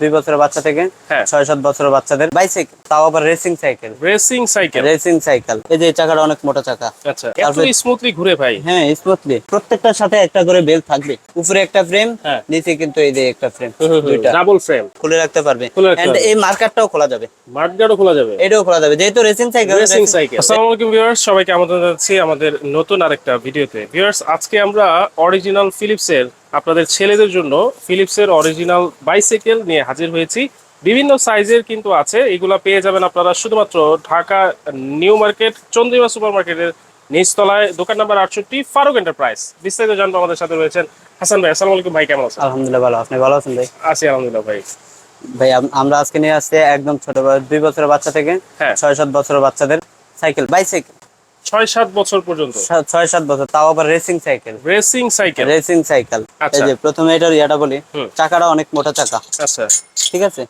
দুই বছরের বাচ্চা থেকে হ্যাঁ। ছয় সাত বছরের বাচ্চাদের। বাইসাইকেল তাও আবার racing cycle racing cycle racing cycle এই যে চাকাটা অনেক মোটা চাকা। আচ্ছা স্মুথলি ঘুরে ভাই। হ্যাঁ স্মুথলি প্রত্যেকটার সাথে একটা করে বেল থাকবে। উপরে একটা ফ্রেম হ্যাঁ। নিচে কিন্তু এই যে একটা ফ্রেম দুইটা। ডাবল ফ্রেম খুলে রাখতে পারবে। And এই মার্কারটাও খোলা যাবে। মার্কগার্ডও খোলা যাবে। এটাও খোলা যাবে। যেহেতু রেসিং সাইকেল রেসিং সাইকেল আসসালামু আলাইকুম ভিউয়ার্স সবাইকে আমন্ত্রণ জানাচ্ছি আমাদের নতুন আরেকটা ভিডিওতে। ভিউয়ার্স আজকে আমরা অরিজিনাল ফিলিপসের আপনাদের ছেলেদের জন্য ফিলিপসের অরিজিনাল বাইসাইকেল নিয়ে হাজির হয়েছি। বিভিন্ন সাইজের কিন্তু আছে এগুলা পেয়ে যাবেন আপনারা শুধুমাত্র Dhaka New Market Chandrima super মার্কেটের নিচতলায়। দোকান নাম্বার আটষট্টি ফারুক এন্টারপ্রাইজ বিস্তারিত জানব আমাদের সাথে রয়েছেন হাসান ভাই। আসসালামু আলাইকুম ভাই কেমন আছেন? আলহামদুলিল্লাহ ভালো। আপনি ভালো আছেন ভাই? আছি আলহামদুলিল্লাহ ভাই। ভাই আমরা আজকে নিয়ে আসছি একদম ছোট দুই বছরের বাচ্চা থেকে হ্যাঁ। ছয় সাত বছরের বাচ্চাদের সাইকেল বাইসাইকেল ছয় সাত বছর পর্যন্ত? ছয় সাত বছর তাও আবার racing cycle racing cycle racing cycle আচ্ছা। এই যে প্রথমে এটার ইয়াটা বলি চাকাটা অনেক মোটা চাকা। আচ্ছা। ঠিক আছে?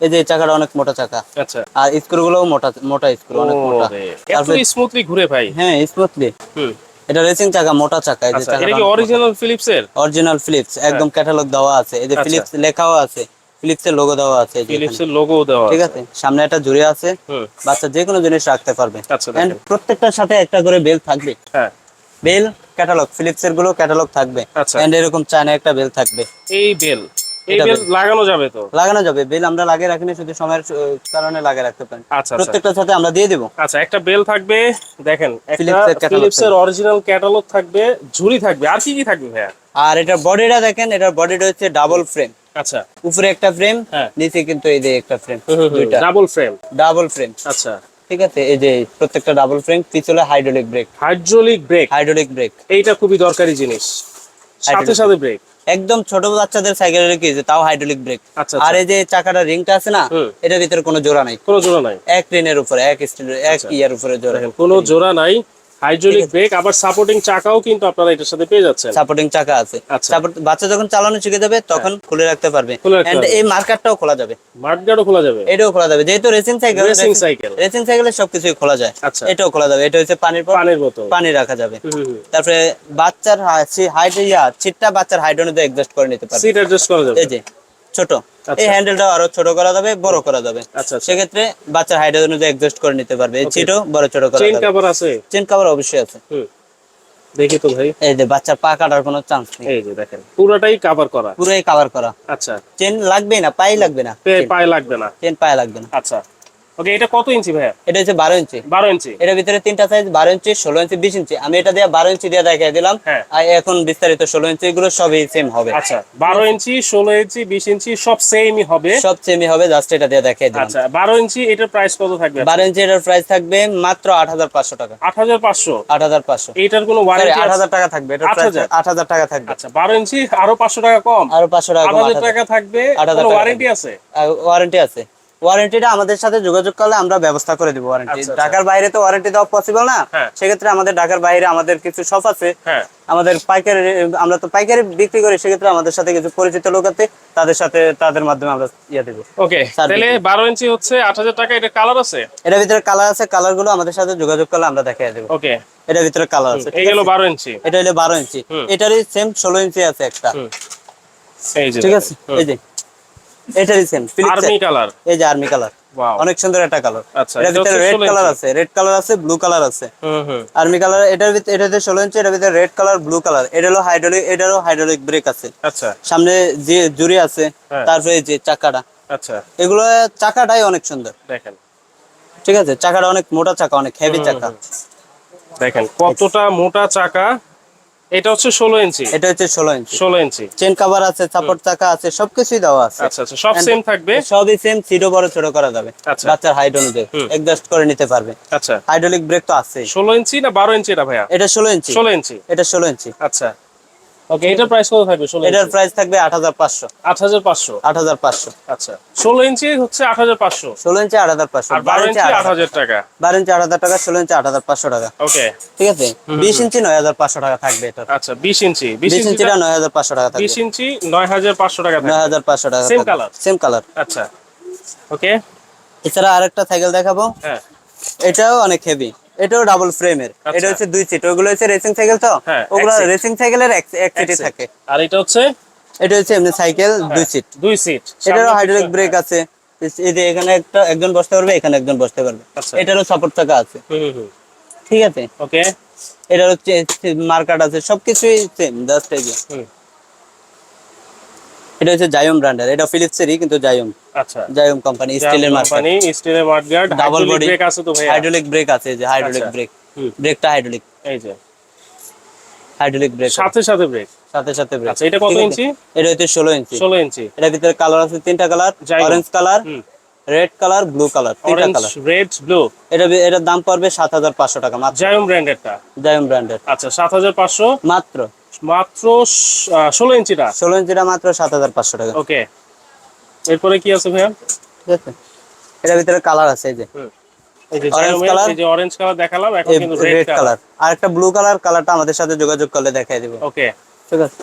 এই যে চাকাটা অনেক মোটা চাকা। আচ্ছা। আর স্ক্রু গুলোও মোটা মোটা স্ক্রু অনেক মোটা। তারপরে- স্মুথলি ঘুরে ভাই। হ্যাঁ স্মুথলি হুম। এটা রেসিং চাকা মোটা চাকা। এই যে আচ্ছা এটা কি অরিজিনাল ফিলিপসের অরিজিনাল ফিলিপস একদম ক্যাটালগ দেওয়া আছে। এই যে আচ্ছা। ফিলিপস লেখাও আছে। ফিলিপস এর লোগো দেওয়া আছে ফিলিপসের লোগো দেওয়া ঠিক আছে। সামনে একটা জুড়ে আছে। বাচ্চা যে কোনো জিনিস রাখতে পারবে। এন্ড প্রত্যেকটার সাথে একটা করে বেল থাকবে। হ্যাঁ। বেল ক্যাটালগ ফিলিপস এরগুলো ক্যাটালগ থাকবে। আচ্ছা। এন্ড এরকম চায়না একটা বেল থাকবে। এই বেল এই বেল বেল। লাগানো যাবে তো? লাগানো যাবে বেল আমরা লাগিয়ে রাখিনি শুধু সময়ের কারণে লাগিয়ে রাখতে পারি। আচ্ছা আচ্ছা। প্রত্যেকটার সাথে আমরা দিয়ে দেবো। আচ্ছা একটা বেল থাকবে দেখেন একটা ফিলিপসের অরিজিনাল ক্যাটালগ থাকবে। ঝুড়ি থাকবে। আর কি কি থাকবে ভাইয়া? আর এটার বডিটা দেখেন এটার বডিটা হচ্ছে ডাবল ফ্রেম আচ্ছা। উপরে একটা ফ্রেম হ্যাঁ। নিচে কিন্তু এই যে একটা ফ্রেম দুইটা। ডাবল ফ্রেম ডাবল ফ্রেম আচ্ছা। ঠিক আছে এই যে প্রত্যেকটা ডাবল ফ্রেম পিছলে hydraulic brake hydraulic brake hydraulic brake এইটা খুবই দরকারি জিনিস। সাথে সাথে ব্রেক একদম ছোট বাচ্চাদের সাইকেল কি তাও হাইড্রোলিক ব্রেক আচ্ছা আর আচ্ছা এই যে চাকাটা রিংটা আছে না এটার ভিতরে কোনো জোড়া নাই। কোনো জোড়া নাই। এক ট্রেনের উপরে এক স্টিলের এক আচ্ছা। ইয়ার উপরে জোড়া। কোনো জোড়া নাই। হাইড্রোলিক ব্রেক আবার সাপোর্টিং চাকাও কিন্তু আপনারা এটার সাথে পেয়ে যাচ্ছেন। সাপোর্টিং চাকা আছে। আচ্ছা। Support- বাচ্চা যখন চালানো শিখে যাবে তখন খুলে রাখতে পারবে। পারবে। এই মার্কারটাও খোলা যাবে। মার্কগার্ডও খোলা যাবে। এটাও খোলা যাবে। যেহেতু racing cycle racing cycle racing সাইকেলের সবকিছুই খোলা যায়। আচ্ছা। এটাও খোলা যাবে। এটা হচ্ছে পানির পানির বোতল। পানি রাখা যাবে। তারপরে বাচ্চার হাইট ইয়া ছিটটা বাচ্চার হাইট অনুযায়ী অ্যাডজাস্ট করে নিতে পারবে। সিট অ্যাডজাস্ট করা যাবে। এই যে। ছোট। আচ্ছা। এই হ্যান্ডেলটা আরও ছোট করা যাবে বড় করা যাবে। আচ্ছা আচ্ছা। সেক্ষেত্রে বাচ্চার হাইট অনুযায়ী অ্যাডজাস্ট করে নিতে পারবে। এই বড় ছোট করা চেন কভার আছে? চেন কভার অবশ্যই আছে। দেখি তো ভাই। এই যে বাচ্চার পা কাটার কোনো চান্স নেই। এই যে দেখেন পুরোটাই কভার করা। পুরোই কভার করা। আচ্ছা। চেন লাগবে না পাই লাগবে না। পাই পায়ে লাগবে না। চেন পায়ে লাগবে না। আচ্ছা। ওকে এটা কত ইঞ্চি ভাইয়া? এটা হচ্ছে বারো ইঞ্চি। বারো ইঞ্চি। এটার ভিতরে তিনটা সাইজ বারো ইঞ্চি ষোলো ইঞ্চি বিশ ইঞ্চি। আমি এটা দিয়ে বারো ইঞ্চি দিয়ে দেখাই দিলাম। হ্যাঁ। আর এখন বিস্তারিত ষোলো ইঞ্চি এগুলো সবই সেম হবে। আচ্ছা বারো ইঞ্চি ষোলো ইঞ্চি বিশ ইঞ্চি সব সেমই হবে। সব সেমই হবে জাস্ট এটা দিয়ে দেখাই দিলাম। আচ্ছা বারো ইঞ্চি এটার প্রাইস কত থাকবে? বারো ইঞ্চি এটার প্রাইস থাকবে মাত্র আট হাজার পাঁচশো টাকা। আট হাজার পাঁচশো? আট হাজার পাঁচশো। এইটার কোনো ওয়ারেন্টি আট হাজার টাকা থাকবে এটার প্রাইস আট হাজার? টাকা থাকবে। আচ্ছা বারো ইঞ্চি আরও পাঁচশো টাকা কম? আরও পাঁচশো টাকা আট হাজার টাকা থাকবে? 8,000 কোনো টাকা ওয়ারেন্টি আছে? ওয়ারেন্টি আছে। ওয়ারেন্টিটা আমাদের সাথে যোগাযোগ করলে আমরা ব্যবস্থা করে দিব ওয়ারেন্টি। আচ্ছা, আচ্ছা। ঢাকার বাইরে তো ওয়ারেন্টি দেওয়া পসিবল না? হ্যাঁ। সেক্ষেত্রে আমাদের ঢাকার বাইরে আমাদের কিছু শপ আছে। হ্যাঁ। আমাদের পাইকারি আমরা তো পাইকারি বিক্রি করি সেক্ষেত্রে আমাদের সাথে কিছু পরিচিত লোক আছে তাদের সাথে তাদের মাধ্যমে আমরা ইয়ে দেবো। ওকে তাহলে বারো ইঞ্চি হচ্ছে আট হাজার টাকা এটা কালার আছে? এটার ভিতরে কালার আছে কালারগুলো আমাদের সাথে যোগাযোগ করলে আমরা দেখাই দেবো। ওকে এটার ভিতরে কালার আছে গেল আছে? বারো ইঞ্চি। এটা হলো বারো ইঞ্চি। এটারই সেম ষোলো ইঞ্চি আছে একটা। ঠিক আছে? এই যে। এটারই সেম আর্মি কালার এই যে আর্মি কালার অনেক সুন্দর একটা কালার আচ্ছা, এটার এটা ভিতরে রেড কালার আছে রেড কালার আছে ব্লু কালার আছে। আর্মি কালার এটার ভিতরে এটাতে ষোলো ইঞ্চি এটার ভিতরে রেড কালার ব্লু কালার এটা হলো হাইড্রোলিক এটারও হাইড্রোলিক ব্রেক আছে। আচ্ছা। সামনে যে জুড়ি আছে হ্যাঁ। তারপরে যে চাকাটা। আচ্ছা। এগুলো চাকাটাই অনেক সুন্দর। দেখেন। ঠিক আছে? চাকাটা অনেক মোটা চাকা অনেক হেভি চাকা। দেখেন কতটা মোটা চাকা এটা হচ্ছে ষোলো ইঞ্চি। এটা হচ্ছে ষোলো ইঞ্চি। ষোলো ইঞ্চি। চেন কভার আছে সাপোর্ট চাকা আছে সবকিছুই দেওয়া আছে। আচ্ছা আচ্ছা সব সেম থাকবে? সবই সেম সিটও বড় ছোট করা যাবে। আচ্ছা। বাচ্চার হাইট অনুযায়ী অ্যাডজাস্ট করে নিতে পারবে। আচ্ছা। হাইড্রোলিক ব্রেক তো আছে ষোলো ইঞ্চি না বারো ইঞ্চি এটা ভাইয়া? এটা ষোলো ইঞ্চি। ষোলো ইঞ্চি। এটা ষোলো ইঞ্চি। আচ্ছা। ওকে এটার প্রাইস কত থাকবে ষোলো এটার প্রাইস থাকবে আট হাজার পাঁচশো। আট হাজার পাঁচশো? আট হাজার পাঁচশো। আচ্ছা ষোলো ইঞ্চি হচ্ছে আট হাজার পাঁচশো। ষোলো ইঞ্চি আট হাজার পাঁচশো আর বারো ইঞ্চি আট হাজার টাকা। বারো ইঞ্চি আট হাজার টাকা ষোলো ইঞ্চি আট হাজার পাঁচশো টাকা। ওকে ঠিক আছে? বিশ ইঞ্চি নয় হাজার পাঁচশো টাকা থাকবে এটা আচ্ছা বিশ ইঞ্চি বিশ বিশ ইঞ্চিটা ইঞ্চিটা নয় হাজার পাঁচশো টাকা থাকবে। বিশ ইঞ্চি নয় হাজার পাঁচশো টাকা নয় থাকবে হাজার পাঁচশো টাকা Same color? সেম কালার আচ্ছা ওকে এছাড়া আরেকটা সাইকেল দেখাবো। হ্যাঁ। এটাও অনেক হেভি এটাও ডাবল ফ্রেমের আচ্ছা। এটা হচ্ছে দুই সিট ওগুলো হচ্ছে রেসিং সাইকেল তো? হ্যাঁ, ওগুলো রেসিং সাইকেলের এক সিটে থাকে। আর এটা হচ্ছে? এটা হচ্ছে এমনি সাইকেল দুই সিট দুই সিট এটারও হাইড্রোলিক ব্রেক আছে। এই যে এখানে একটা একজন বসতে পারবে এখানে একজন বসতে পারবে। আচ্ছা। এটারও সাপোর্ট চাকা আছে। হুম হুম ঠিক আছে? ওকে এটার হচ্ছে মার্কাট আছে। সবকিছুই সেম জাস্ট এই যে। এটা হচ্ছে জায়ম ব্র্যান্ডের এটা ফিলিপসেরই কিন্তু জায়ম আচ্ছা। জায়ম কোম্পানি স্টিলের মার্কেট কোম্পানি স্টিলের Double ডাবল বডি ব্রেক আছে তো ভাই হাইড্রোলিক ব্রেক আছে এই যে হাইড্রোলিক আচ্ছা। ব্রেক ব্রেকটা হাইড্রোলিক এই যে। হাইড্রোলিক ব্রেক সাথে সাথে ব্রেক সাথে সাথে ব্রেক আচ্ছা, এটা কত ইঞ্চি? এটা হচ্ছে ষোলো ইঞ্চি। ষোলো ইঞ্চি। এটার ভিতরে কালার আছে তিনটা colour orange colour red colour blue colour তিনটা অরেঞ্জ কালার রেড ব্লু এটা এটার দাম পড়বে সাত হাজার পাঁচশো টাকা মাত্র। জায়ম ব্র্যান্ডেরটা জায়ম ব্র্যান্ডের আচ্ছা সাত হাজার পাঁচশো। মাত্র। মাত্র ষোলো ইঞ্চিটা? ষোলো ইঞ্চিটা মাত্র সাত হাজার পাঁচশো টাকা। ওকে। এরপরে কি আছে ভাইয়া? ঠিক আছে। এটার ভিতরে কালার আছে এই যে। Orange colour. দেখালাম এখন কিন্তু রেড কালার। আর একটা ব্লু কালার কালারটা আমাদের সাথে যোগাযোগ করলে দেখাই দেবো। ওকে। ঠিক আছে।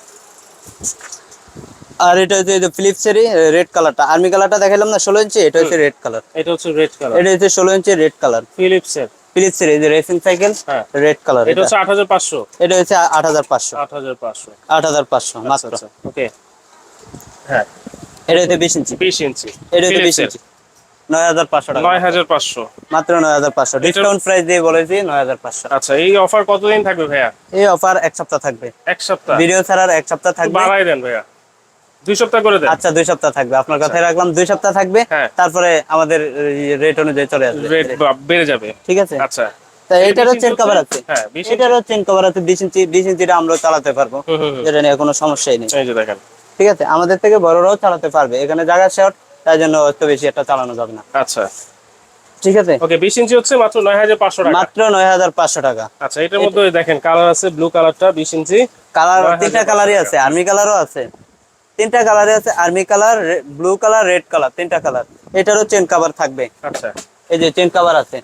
আর এটা হচ্ছে এই যে ফিলিপসেরই রেড কালারটা। আর্মি কালারটা দেখালাম না ষোলো ইঞ্চি এটা হচ্ছে রেড কালার। এটা হচ্ছে রেড কালার। এটা হচ্ছে ষোলো ইঞ্চি রেড কালার। ফিলিপসের ফিলিপসের এই যে রেসিং সাইকেল হ্যাঁ। রেড কালার এটা হচ্ছে আট হাজার পাঁচশো। এটা হচ্ছে আট হাজার পাঁচশো। আট হাজার পাঁচশো। আট হাজার পাঁচশো মাত্র। আচ্ছা ওকে হ্যাঁ। এটা হচ্ছে ইঞ্চি। ইঞ্চি। এটা হচ্ছে ইঞ্চি। টাকা। মাত্র নয় হাজার পাঁচশো। ডিসকাউন্ট প্রাইস দিয়ে বলেছি নয় হাজার পাঁচশো। আচ্ছা এই অফার কতদিন থাকবে ভাইয়া? এই অফার এক সপ্তাহ থাকবে। এক সপ্তাহ? ভিডিও ছাড়ার এক সপ্তাহ থাকবে। বাড়াই দেন ভাইয়া। দুই সপ্তাহ করে দেন। আচ্ছা দুই সপ্তাহ থাকবে। আপনার কথাই রাখলাম দুই সপ্তাহ থাকবে। হ্যাঁ। তারপরে আমাদের রেট অনুযায়ী চলে আসবে। রেট বেড়ে যাবে। ঠিক আছে? আচ্ছা। তা এটারও চেন কভার আছে। হ্যাঁ, বিশ ইঞ্চি। এটারও চেন কভার আছে। বিশ ইঞ্চি বিশ ইঞ্চিটা আমরা চালাতে পারব। হুম, হুম, হুম। যেটা নিয়ে কোনো সমস্যাই নেই। এই যে দেখেন। ঠিক আছে? আমাদের থেকে বড়রাও চালাতে পারবে। এখানে জায়গা শর্ট তাই জন্য অত বেশি একটা চালানো যাবে না। আচ্ছা। ঠিক আছে? ওকে বিশ ইঞ্চি হচ্ছে মাত্র নয় হাজার পাঁচশো টাকা। মাত্র আচ্ছা এটার মধ্যে দেখেন কালার আছে ব্লু কালারটা বিশ ইঞ্চি। কালার তিনটা কালারই আছে। আর্মি কালারও আছে। তিনটা কালারই আছে army colour blue colour red colour তিনটা কালার। এটারও চেন কভার থাকবে। আচ্ছা। এই যে চেন কভার আছে।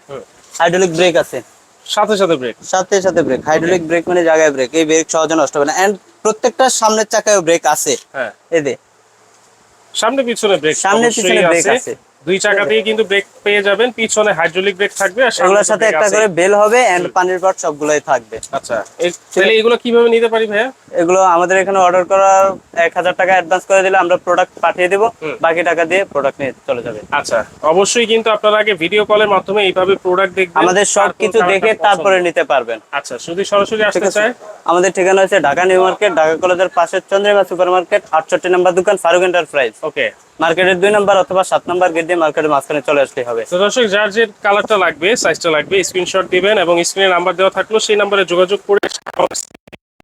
হাইড্রোলিক ব্রেক আছে। সাথে সাথে ব্রেক সাথে সাথে ব্রেক হাইড্রোলিক ব্রেক মানে জায়গায় ব্রেক এই ব্রেক সহজে নষ্ট হবে না। এন্ড প্রত্যেকটা সামনের চাকায় ব্রেক আছে। হ্যাঁ। এই যে। সামনে পিছনে ব্রেক সামনে পিছনে ব্রেক আছে। দুই চাকাতেই কিন্তু ব্রেক পেয়ে যাবেন। পিছনে হাইড্রোলিক ব্রেক থাকবে আর সামনে এগুলোর সাথে একটা করে বেল হবে এন্ড পানির পট সবগুলোই থাকবে। আচ্ছা। তাহলে এগুলো কীভাবে নিতে পারি ভাইয়া? এগুলো আমাদের এখানে অর্ডার করার এক হাজার টাকা অ্যাডভান্স করে দিলে আমরা প্রোডাক্ট পাঠিয়ে দিব। বাকি টাকা দিয়ে প্রোডাক্ট নিয়ে চলে যাবে। আচ্ছা অবশ্যই কিন্তু আপনারা আগে ভিডিও কলের মাধ্যমে এইভাবে প্রোডাক্ট দেখবেন আমাদের সব কিছু দেখে তারপরে নিতে পারবেন। আচ্ছা যদি সরাসরি আসতে চায়? আমাদের ঠিকানা হচ্ছে ঢাকা নিউ মার্কেট ঢাকা কলেজের পাশের চন্দ্রিমা সুপার মার্কেট আটষট্টি নম্বর দোকান ফারুক এন্টারপ্রাইজ ওকে। মার্কেটের দুই নাম্বার অথবা সাত নম্বর গেট দিয়ে মার্কেটের মাঝখানে চলে আসলেই হবে। তো দর্শক যার যে কালারটা লাগবে সাইজটা লাগবে স্ক্রিনশট দিবেন এবং স্ক্রিনে নাম্বার দেওয়া থাকল সেই নাম্বারে যোগাযোগ করে